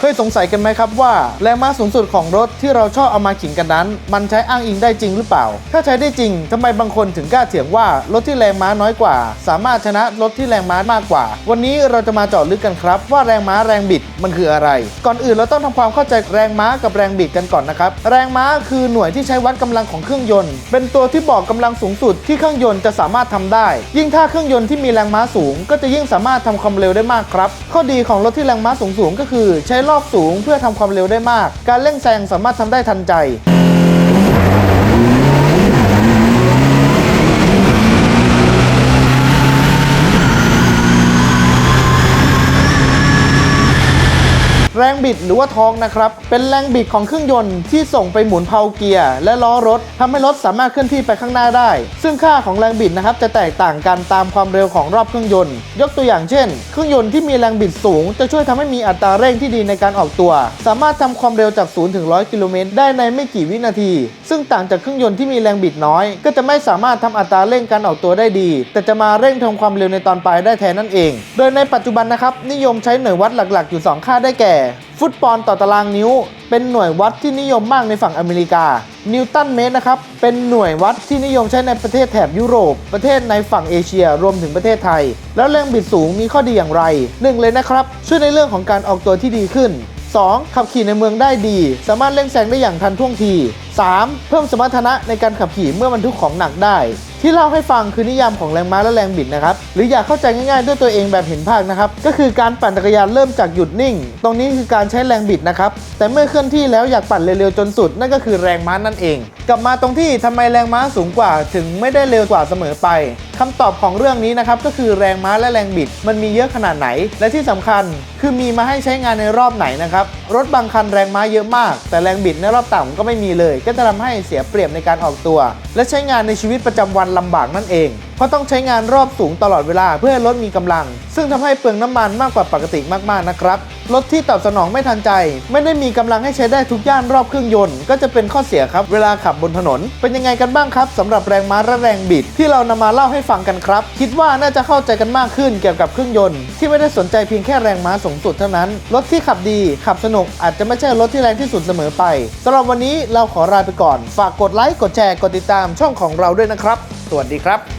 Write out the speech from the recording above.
เคยสงสัยกันไหมครับว่าแรงม้าสูงสุดของรถที่เราชอบเอามาขิงกันนั้น มันใช้อ้างอิงได้จริงหรือเปล่า ถ้าใช้ได้จริงทำไมบางคนถึงกล้าเถียงว่ารถที่แรงม้าน้อยกว่า สามารถชนะรถที่แรงม้ามากกว่า วันนี้เราจะมาเจาะลึกกันครับ ว่าแรงม้าแรงบิดมันคืออะไร ก่อนอื่นเราต้องทำความเข้าใจแรงม้ากับแรงบิดกันก่อนนะครับแรงม้าคือหน่วยที่ใช้วัดกำลังของเครื่องยนต์ เป็นตัวที่บอกกำลังสูงสุดที่เครื่องยนต์จะสามารถทำได้ ยิ่งถ้าเครื่องยนต์ที่มีแรงม้าสูง ก็จะยิ่งสามารถทำความเร็วได้มากครับข้อดีของรถที่แรงม้าสูงๆก็คือใช้รอบสูงเพื่อทำความเร็วได้มาก การเร่งแซงสามารถทำได้ทันใจ แรงบิดหรือว่าทองนะครับ เป็นแรงบิดของเครื่องยนต์ที่ส่งไปหมุนเพลาเกียร์ และล้อรถทำให้รถสามารถเคลื่อนที่ไปข้างหน้าได้ ซึ่งค่าของแรงบิดนะครับจะแตกต่างกันตามความเร็วของรอบเครื่องยนต์ ยกตัวอย่างเช่น เครื่องยนต์ที่มีแรงบิดสูง จะช่วยทำให้มีอัตราเร่งที่ดีในการออกตัว สามารถทำความเร็วจาก0ถึง100 กิโลเมตรได้ในไม่กี่วินาที ซึ่งต่างจากเครื่องยนต์ที่มีแรงบิดน้อย ก็จะไม่สามารถทำอัตราเร่งการออกตัวได้ดี แต่จะมาเร่งทำความเร็วในตอนปลายได้แทนนั่นเอง โดยในปัจจุบันนะครับนิยมใช้หน่วยวัดหลักๆ อยู่ 2 ค่าได้แก่ฟุตปอนต่อตารางนิ้ว เป็นหน่วยวัดที่นิยมมากในฝั่งอเมริกา นิวตันเมตรนะครับ เป็นหน่วยวัดที่นิยมใช้ในประเทศแถบยุโรป ประเทศในฝั่งเอเชียรวมถึงประเทศไทย แล้วแรงบิดสูงมีข้อดีอย่างไรหนึ่งเลยนะครับ ช่วยในเรื่องของการออกตัวที่ดีขึ้น 2. ขับขี่ในเมืองได้ดี สามารถเร่งแซงได้อย่างทันท่วงที 3. เพิ่มสมรรถนะในการขับขี่เมื่อบรรทุกของหนักได้ ที่เล่าให้ฟังคือนิยามของแรงม้าและแรงบิดนะครับ หรืออยากเข้าใจง่ายๆด้วยตัวเองแบบเห็นภาพนะครับ ก็คือการปั่นจักรยานเริ่มจากหยุดนิ่ง ตรงนี้คือการใช้แรงบิดนะครับ แต่เมื่อเคลื่อนที่แล้วอยากปั่นเร็วๆจนสุด นั่นก็คือแรงม้านั่นเอง กลับมาตรงที่ทำไมแรงม้าสูงกว่า ถึงไม่ได้เร็วกว่าเสมอไปคำตอบของเรื่องนี้นะครับก็คือแรงม้าและแรงบิด มันมีเยอะขนาดไหน และที่สำคัญ คือมีมาให้ใช้งานในรอบไหนนะครับ รถบางคันแรงม้าเยอะมาก แต่แรงบิดในรอบต่ำก็ไม่มีเลย ก็จะทำให้เสียเปรียบในการออกตัว และใช้งานในชีวิตประจำวันลำบากนั่นเอง เพราะต้องใช้งานรอบสูงตลอดเวลาเพื่อให้รถมีกำลัง ซึ่งทำให้เปลืองน้ำมันมากกว่าปกติมากๆนะครับรถที่ตอบสนองไม่ทันใจ ไม่ได้มีกำลังให้ใช้ได้ทุกย่านรอบเครื่องยนต์ ก็จะเป็นข้อเสียครับ เวลาขับบนถนน เป็นยังไงกันบ้างครับสำหรับแรงม้าและแรงบิด ที่เรานำมาเล่าให้ฟังกันครับ คิดว่าน่าจะเข้าใจกันมากขึ้นเกี่ยวกับเครื่องยนต์ ที่ไม่ได้สนใจเพียงแค่แรงม้าสูงสุดเท่านั้น รถที่ขับดีขับสนุกอาจจะไม่ใช่รถที่แรงที่สุดเสมอไปสำหรับวันนี้เราขอลาไปก่อน ฝากกดไลค์กดแชร์กดติดตามช่องของเราด้วยนะครับ สวัสดีครับ